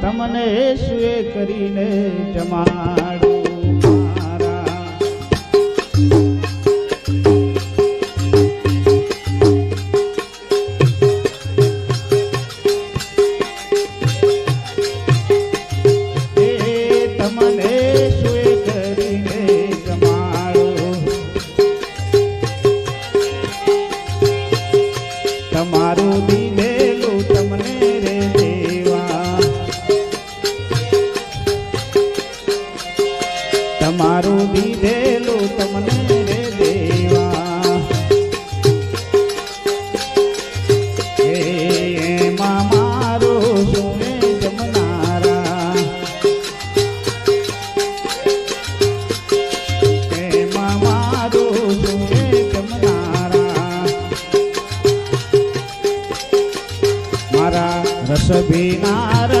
તમને સુએ કરીને જમાડ. મારું વિધેલું તમને રે દેવા. મારો સુને જમનારા. હે મારો સુને જમનારા. મારા રસ બિનાર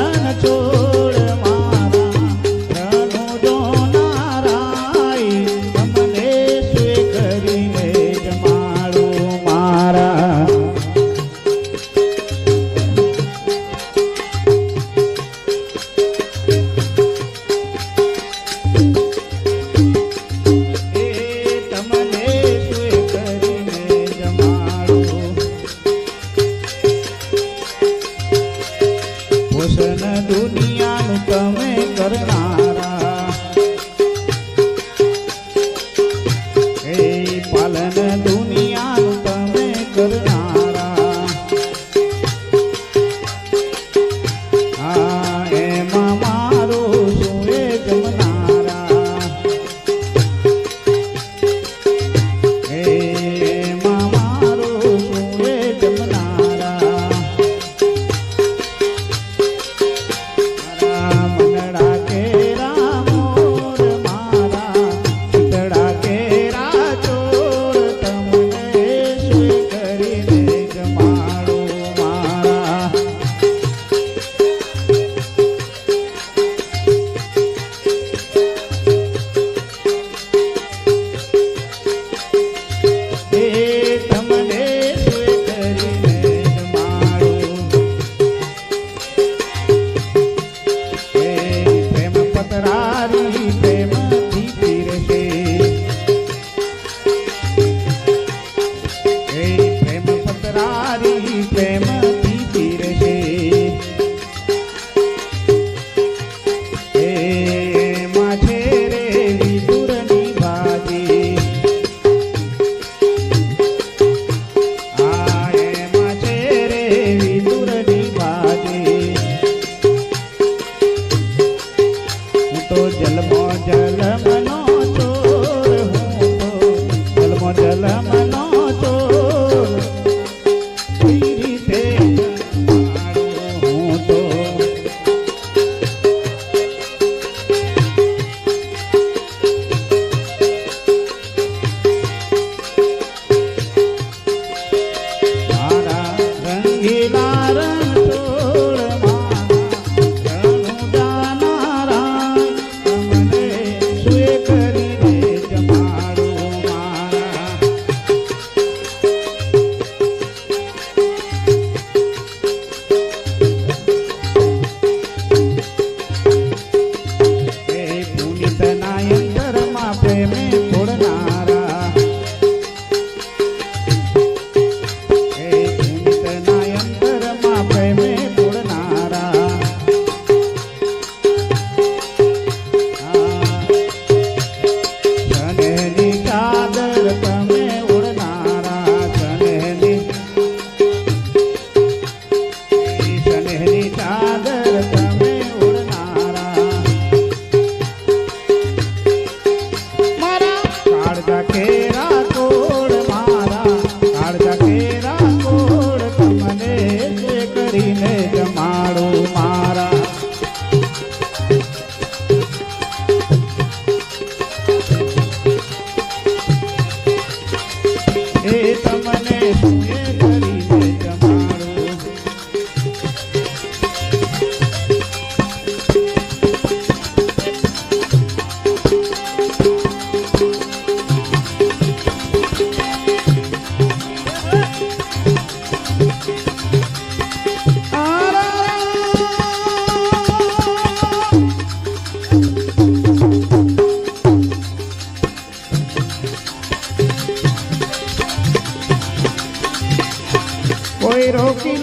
રોકી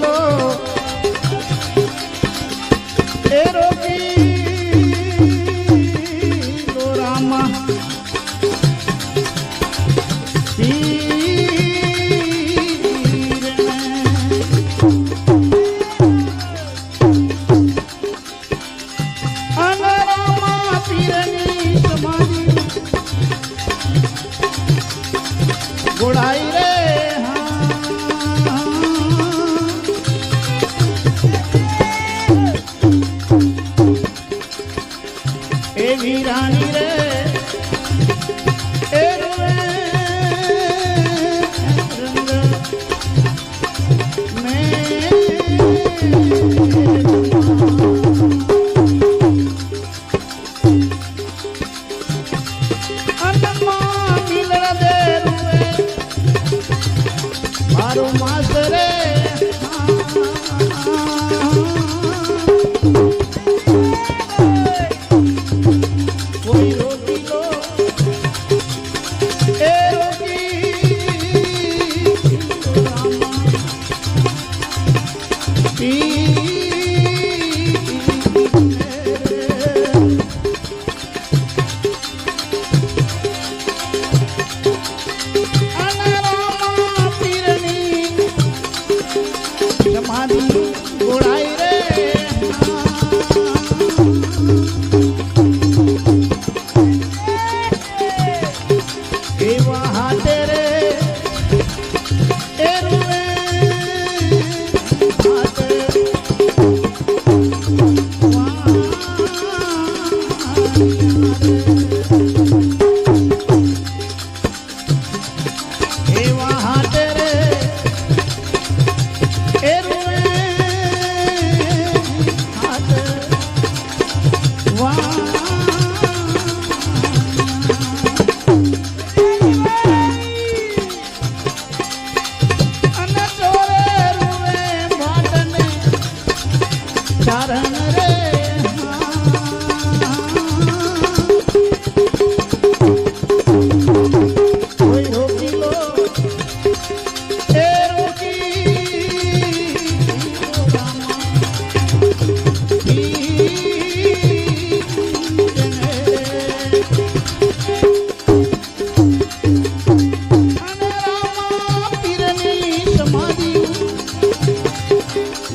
એ રોકી રામા. પી Thank you.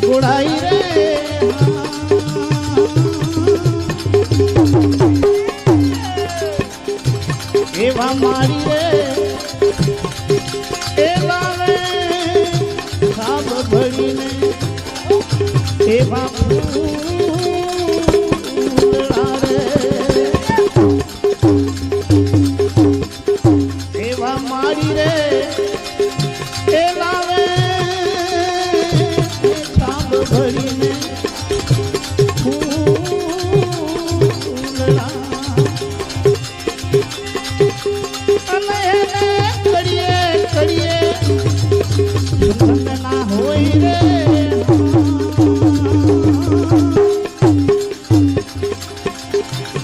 ઘોડાઈ રે એવા મારી રે એવા રે સાબ ભળીને એવા ફૂલ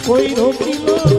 কই ঢুকিল